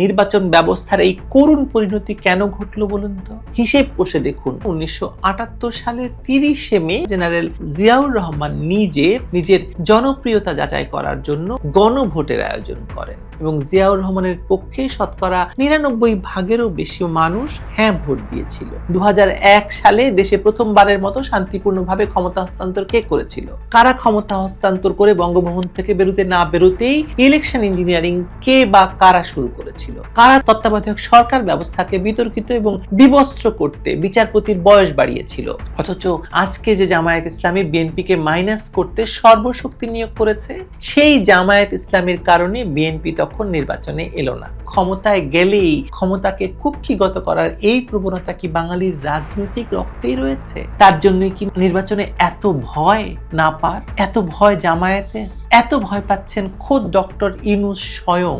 নির্বাচন ব্যবস্থার এই করুণ পরিণতি কেন ঘটলো বলুন তো? হিসেব কষে দেখুন, উনিশশো আটাত্তর সালের তিরিশে মে জেনারেল জিয়াউর রহমান নিজে নিজের জনপ্রিয়তা যাচাই করার জন্য গণভোটের আয়োজন করেন। এবং জিয়াউর রহমানের পক্ষে শতকরা নিরানব্বই ভাগেরও বেশি মানুষ হ্যাঁ ভোট দিয়েছিল। দু হাজার এক সালে দেশে প্রথমবারের মতো শান্তিপূর্ণভাবে ক্ষমতা হস্তান্তর কে করেছিল? কারা ক্ষমতা হস্তান্তর করে বঙ্গভবন থেকে বেরোতে না বেরোতেই ইলেকশন ইঞ্জিনিয়ারিং কে বা কারা শুরু করেছিল? কারা তত্ত্বাবধায়ক সরকার ব্যবস্থাকে বিতর্কিত এবং বিবস্ত্র করতে বিচারপতির বয়স বাড়িয়েছিল? অথচ আজকে যে জামায়াত ইসলামী বিএনপিকে মাইনাস করতে সর্বশক্তি নিয়োগ করেছে, সেই জামায়াত ইসলামের কারণে বিএনপি তখন নির্বাচনে এলো না। ক্ষমতায় গেলেই ক্ষমতাকে কুক্ষিগত করার এই প্রবণতা কি বাঙালির রাজনৈতিক রক্তেই রয়েছে? তার জন্যই কি নির্বাচনে এত ভয় না পার? এত ভয় জামায়াতে? এত ভয় পাচ্ছেন খোদ ডক্টর ইনুস স্বয়ং।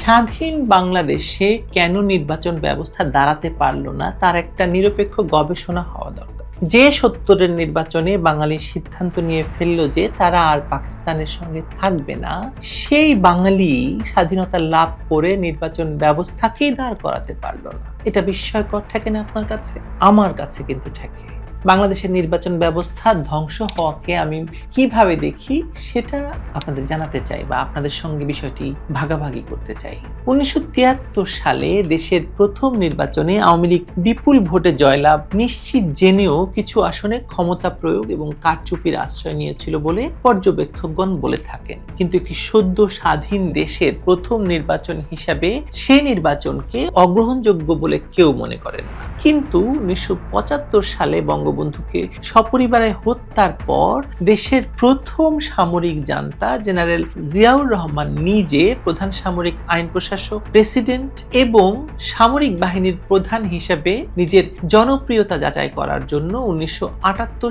স্বাধীন বাংলাদেশে কেন নির্বাচন ব্যবস্থা দাঁড়াতে পারল না? তার একটা নিরপেক্ষ গবেষণা হওয়া দরকার। যে সত্তরের নির্বাচনে বাঙালি সিদ্ধান্ত নিয়ে ফেলল যে তারা আর পাকিস্তানের সঙ্গে থাকবে না, সেই বাঙালি স্বাধীনতা লাভ করে নির্বাচন ব্যবস্থাকেই দাঁড় করাতে পারল না। এটা বিস্ময়কর ঠেকে না আপনার কাছে? আমার কাছে কিন্তু থাকে বাংলাদেশের নির্বাচন ব্যবস্থা ধ্বংস হওয়াকে আমি কীভাবে দেখি সেটা আপনাদের জানাতে চাই বা আপনাদের সঙ্গে বিষয়টি ভাগাভাগি করতে চাই। উনিশশো সালে দেশের প্রথম নির্বাচনে আওয়ামী লীগ বিপুল ভোটে জয়লাভ নিশ্চিত জেনেও কিছু আসনে ক্ষমতা প্রয়োগ এবং কারচুপির আশ্রয় নিয়েছিল বলে পর্যবেক্ষকগণ বলে থাকেন। কিন্তু একটি সদ্য স্বাধীন দেশের প্রথম নির্বাচন হিসাবে সে নির্বাচনকে অগ্রহণযোগ্য বলে কেউ মনে করেন না। কিন্তু উনিশশো পঁচাত্তর সালে বঙ্গবন্ধুকে সপরিবারে হত্যার পর দেশের প্রথম সামরিক জান্তা জেনারেল জিয়াউর রহমান নিজে প্রধান সামরিক আইন প্রশাসক, প্রেসিডেন্ট এবং সামরিক বাহিনীর প্রধান হিসেবে নিজের জনপ্রিয়তা যাচাই করার জন্য উনিশশো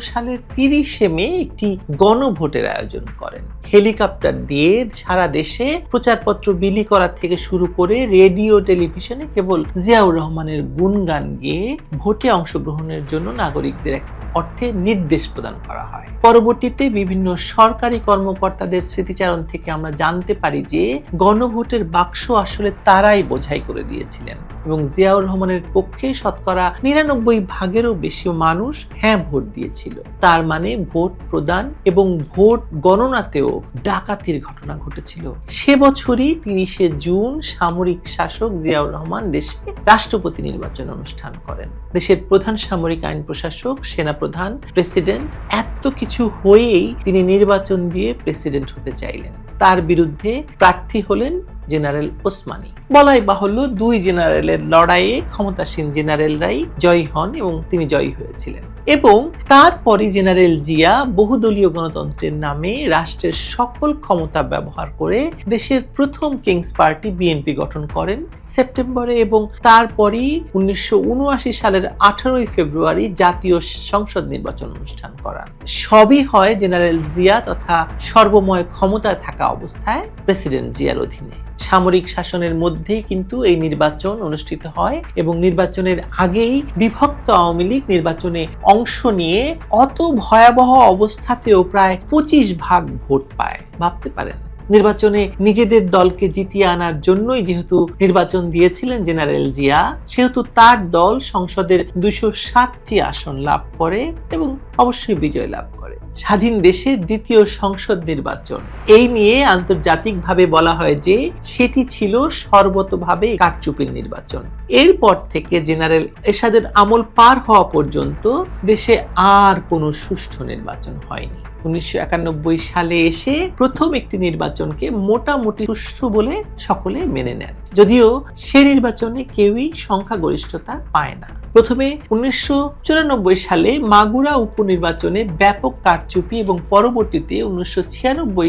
সালের তিরিশে মে একটি গণভোটের আয়োজন করেন। হেলিকপ্টার দিয়ে সারা দেশে প্রচারপত্র বিলি করা থেকে শুরু করে রেডিও, টেলিভিশনে কেবল জিয়াউর রহমানের গুণগান গেয়ে ভোটে অংশগ্রহণের জন্য নাগরিকদের এক অর্থে নির্দেশ প্রদান করা হয়। পরবর্তীতে বিভিন্ন সরকারি কর্মকর্তাদের স্মৃতিচারণ থেকে আমরা জানতে পারি যে, গণভোটের বাক্স আসলে তারাই বোঝাই করে দিয়েছিলেন এবং জিয়াউর রহমানের পক্ষে শতকরা নিরানব্বই ভাগেরও বেশি মানুষ হ্যাঁ ভোট দিয়েছিল। তার মানে ভোট প্রদান এবং ভোট গণনাতেও ডাকাতির ঘটনা ঘটেছিল। সে বছরই তিরিশে জুন সামরিক শাসক জিয়াউর রহমান দেশে রাষ্ট্রপতি নির্বাচন অনুষ্ঠান করেন। দেশের প্রধান সামরিক আইন প্রশাসক সেনাপ্রধান, প্রেসিডেন্ট, এত কিছু হয়েই তিনি নির্বাচন দিয়ে প্রেসিডেন্ট হতে চাইলেন। তার বিরুদ্ধে প্রার্থী হলেন জেনারেল ওসমানী। বলাই বাহুল্য দুই জেনারেলের লড়াইয়ে ক্ষমতাসীন জেনারেলরাই জয়ী হন এবং তিনি জয়ী হয়েছিলেন। এবং তারপরে জেনারেল জিয়া বহুদলীয় গণতন্ত্রের নামে রাষ্ট্রের সকল ক্ষমতা ব্যবহার করে দেশের প্রথম কিংস পার্টি বিএনপি গঠন করেন সেপ্টেম্বরে এবং তারপরই উনিশশো উনআশি সালের আঠারোই ফেব্রুয়ারি জাতীয় সংসদ নির্বাচন অনুষ্ঠান করান। সবই হয় জেনারেল জিয়া তথা সর্বময় ক্ষমতায় থাকা অবস্থায় প্রেসিডেন্ট জিয়ার অধীনে। সামরিক শাসনের মধ্যেই কিন্তু এই নির্বাচন অনুষ্ঠিত হয় এবং নির্বাচনের আগেই বিভক্ত আওয়ামী লীগ নির্বাচনে অংশ নিয়ে অত ভয়াবহ অবস্থাতেও প্রায় পঁচিশ ভাগ ভোট পায়। ভাবতে পারেন? নির্বাচনে নিজেদের দলকে জিতিয়ে আনার জন্যই যেহেতু নির্বাচন দিয়েছিলেন জেনারেল জিয়া, সেহেতু তার দল সংসদের দুইশো ষাটটি আসন লাভ করে এবং অবশ্যই বিজয় লাভ করে। স্বাধীন দেশের দ্বিতীয় সংসদ নির্বাচন। এই নিয়ে আন্তর্জাতিকভাবে বলা হয় যে সেটি ছিল সর্বতভাবে কারচুপির নির্বাচন। এরপর থেকে জেনারেল এরশাদের আমল পার হওয়া পর্যন্ত দেশে আর কোনো সুষ্ঠু নির্বাচন হয়নি। উনিশশো সালে এসে প্রথম একটি নির্বাচনকে মোটামুটি সুষ্ঠু বলে সকলে মেনে নেন। যদিও সে নির্বাচনে কেউই সংখ্যাগরিষ্ঠতা পায় না। প্রথমে উনিশশো সালে মাগুরা উপনির্বাচনে ব্যাপক কারচুপি এবং পরবর্তীতে উনিশশো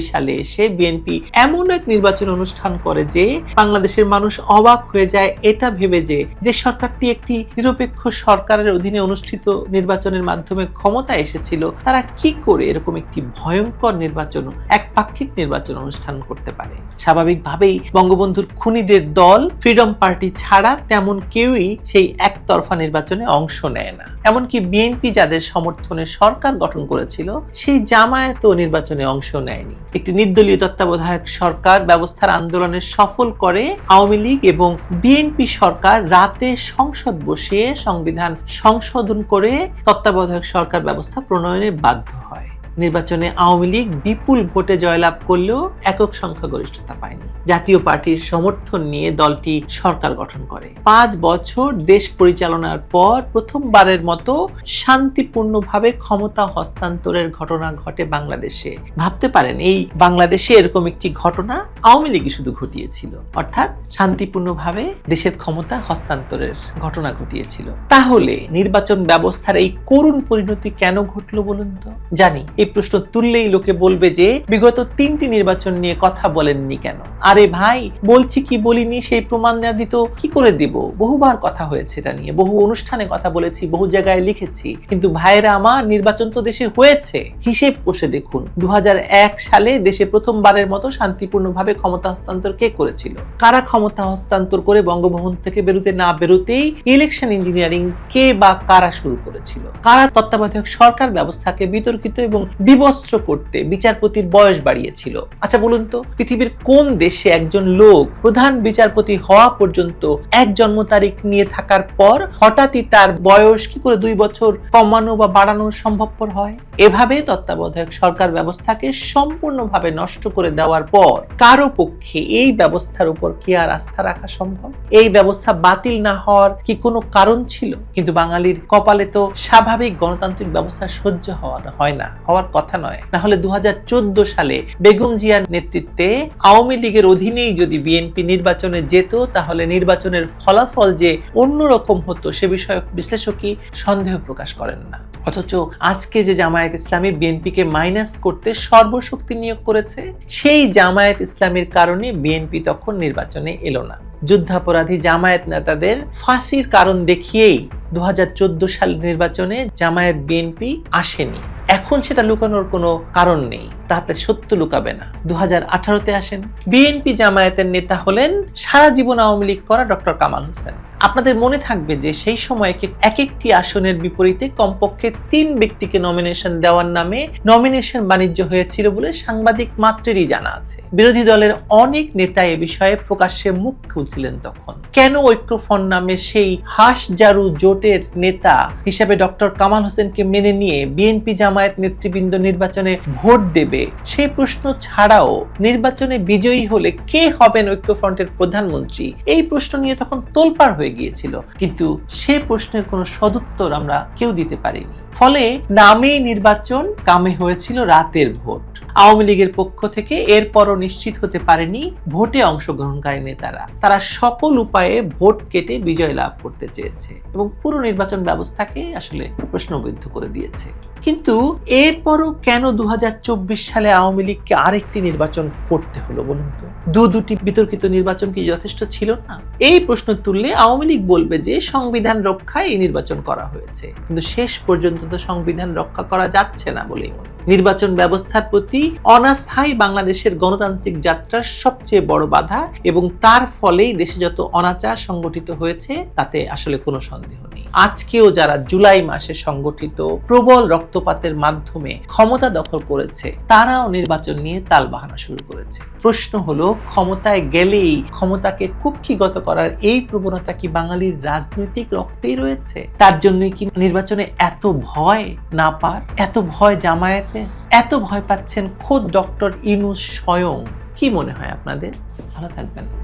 সালে এসে বিএনপি এমন এক নির্বাচন অনুষ্ঠান করে যে বাংলাদেশের মানুষ অবাক হয়ে যায় এটা ভেবে যে যে সরকারটি একটি নিরপেক্ষ সরকারের অধীনে অনুষ্ঠিত নির্বাচনের মাধ্যমে ক্ষমতা এসেছিল, তারা কি করে এরকম একটি ভয়ঙ্কর নির্বাচন একপাক্ষিক নির্বাচন অনুষ্ঠান করতে পারে। স্বাভাবিকভাবেই বঙ্গবন্ধুর খুনিদের দল ফ্রিডম পার্টি ছাড়া তেমন কেউই সেই একতরফা নির্বাচনে অংশ নেয় না। এমনকি বিএনপি যাদের সমর্থনে সরকার গঠন করেছিল, সেই জামায়াতও নির্বাচনে অংশ নেয়নি। একটি নির্দলীয় তত্ত্বাবধায়ক সরকার ব্যবস্থার আন্দোলনে সফল করে আওয়ামী লীগ এবং বিএনপি সরকার রাতে সংসদ বসে সংবিধান সংশোধন করে তত্ত্বাবধায়ক সরকার ব্যবস্থা প্রণয়নে বাধ্য হয়। নির্বাচনে আওয়ামী লীগ বিপুল ভোটে জয়লাভ করলেও একক সংখ্যাগরিষ্ঠতা পায়নি। জাতীয় পার্টির সমর্থন নিয়ে দলটি সরকার গঠন করে। পাঁচ বছর দেশ পরিচালনার পর প্রথমবারের মতো শান্তিপূর্ণভাবে ক্ষমতা হস্তান্তরের ঘটনা ঘটে বাংলাদেশে। ভাবতে পারেন, এই বাংলাদেশে এরকম একটি ঘটনা আওয়ামী লীগই শুধু ঘটিয়েছিল। অর্থাৎ শান্তিপূর্ণভাবে দেশের ক্ষমতা হস্তান্তরের ঘটনা ঘটিয়েছিল। তাহলে নির্বাচন ব্যবস্থার এই করুণ পরিণতি কেন ঘটলো বলুন তো? জানি এই প্রশ্ন তুললেই লোকে বলবে যে, বিগত তিনটি নির্বাচন নিয়ে কথা বলেননি কেন? আরে ভাই, বলছি কি বলিনি, সেই প্রমাণ না দিত কি করে দিব? বহুবার কথা হয়েছে এটা নিয়ে, বহু অনুষ্ঠানে কথা বলেছি, বহু জায়গায় লিখেছি। কিন্তু ভাইয়েরা আমার, নির্বাচন তো দেশে হয়েছে। হিসেব কষে দেখুন দু সালে দেশে প্রথমবারের মতো শান্তিপূর্ণভাবে ক্ষমতা হস্তান্তর কে করেছিল? কারা ক্ষমতা হস্তান্তর করে বঙ্গভবন থেকে বেরোতে না বেরোতেই ইলেকশন ইঞ্জিনিয়ারিং কে বা কারা শুরু করেছিল? কারা তত্ত্বাবধায়ক সরকার ব্যবস্থাকে বিতর্কিত এবং বিবস্ত্র করতে বিচারপতির বয়স বাড়িয়েছিল। আচ্ছা বলুন তো, পৃথিবীর কোন দেশে একজন লোক প্রধান বিচারপতি হওয়া পর্যন্ত এক জন্ম তারিখ নিয়ে থাকার পর হঠাৎই তার বয়স কি করে দুই বছর কমানো বা বাড়ানো সম্ভবপর হয়? এভাবে তত্ত্বাবধায়ক সরকার ব্যবস্থাকে সম্পূর্ণভাবে নষ্ট করে দেওয়ার পর কারও পক্ষে এই ব্যবস্থার উপর কি আর আস্থা রাখা সম্ভব? এই ব্যবস্থা বাতিল না হওয়ার কি কোনো কারণ ছিল? কিন্তু বাঙালির কপালে তো স্বাভাবিক গণতান্ত্রিক ব্যবস্থা সহ্য হওয়ার হয় না, হওয়ার কথা নয়। না হলে দু হাজার চোদ্দ সালে বেগম জিয়ার নেতৃত্বে আওয়ামী লীগের অধীনেই যদি বিএনপি নির্বাচনে যেত, তাহলে নির্বাচনের ফলাফল যে অন্যরকম হতো সে বিষয়ে বিশ্লেষকই সন্দেহ প্রকাশ করেন না। অথচ আজকে যে জামায়াত ইসলামী বিএনপিকে মাইনাস করতে সর্বশক্তি নিয়োগ করেছে, সেই জামায়াত ইসলামীর কারণে বিএনপি তখন নির্বাচনে এলো না। যুদ্ধাপরাধী জামায়াত নেতাদের ফাঁসির কারণ দেখিয়েই দু সাল নির্বাচনে জামায়াত বিএনপি আসেনি। এখন সেটা লুকানোর কোনো কারণ নেই, তাতে সত্য লুকাবে না। দুহাজার আঠারো তে আসেন। বিএনপি জামায়াতের নেতা হলেন সারা জীবন আওয়ামী লীগ করা ডক্টর কামাল হোসেন। আপনাদের মনে থাকবে যে সেই সময় এক একটি আসনের বিপরীতে কমপক্ষে তিন ব্যক্তিকে নমিনেশন দেওয়ার নামে নমিনেশন বাণিজ্য হয়েছিল বলে সাংবাদিক মাত্রেরই জানা আছে। বিরোধী দলের অনেক নেতা এ বিষয়ে প্রকাশ্যে মুখ খুলছিলেন তখন। কেন ঐক্যফ্রন্ট নামে সেই হাস জারু জোটের নেতা হিসাবে ডক্টর কামাল হোসেনকে মেনে নিয়ে বিএনপি জামায়াত নেতৃবৃন্দ নির্বাচনে ভোট দেবে সেই প্রশ্ন ছাড়াও নির্বাচনে বিজয়ী হলে কে হবেন ঐক্যফ্রন্টের প্রধানমন্ত্রী? এই প্রশ্ন নিয়ে তখন তোলপাড় হয়ে গিয়েছিল। কিন্তু সে প্রশ্নের কোনো সদুত্তর আমরা কেউ দিতে পারিনি। ফলে নামে নির্বাচন কামে হয়েছিল রাতের ভোট। আওয়ামী লীগের পক্ষ থেকে এরপরও নিশ্চিত হতে পারেনি ভোটে অংশগ্রহণকারী নেতারা। তারা সকল উপায়ে ভোট কেটে বিজয় লাভ করতে চেয়েছে এবং পুরো নির্বাচন ব্যবস্থাকে আসলে প্রশ্নবিদ্ধ করে দিয়েছে। কিন্তু এরপরও কেন দু সালে আওয়ামী লীগকে আরেকটি নির্বাচন করতে হলো বলুন তো? দু দুটি বিতর্কিত নির্বাচন কি যথেষ্ট ছিল না? এই প্রশ্ন তুললে আওয়ামী লীগ বলবে যে সংবিধান রক্ষায় এই নির্বাচন করা হয়েছে। কিন্তু শেষ পর্যন্ত তো সংবিধান রক্ষা করা যাচ্ছে না বলেই মনে নির্বাচন ব্যবস্থার প্রতি অনাস্থায় বাংলাদেশের গণতান্ত্রিক যাত্রার সবচেয়ে বড় বাধা এবং তার ফলেই দেশে যত অনাচার সংগঠিত হয়েছে, তাতে আসলে কোনো সন্দেহ নেই। আজকেও যারা জুলাই মাসে সংগঠিত প্রবল রক্তপাতের মাধ্যমে ক্ষমতা দখল করেছে, তারাও নির্বাচন নিয়ে তাল বাহানা শুরু করেছে। প্রশ্ন হলো, ক্ষমতায় গেলেই ক্ষমতাকে কুক্ষিগত করার এই প্রবণতা কি বাঙালির রাজনৈতিক রক্তেই রয়েছে? তার জন্যই কি নির্বাচনে এত ভয় না পার? এত ভয় জামায়াতে? এত ভয় পাচ্ছেন খোদ ডক্টর ইনুস স্বয়ং? কি মনে হয় আপনাদের? ভালো থাকবেন।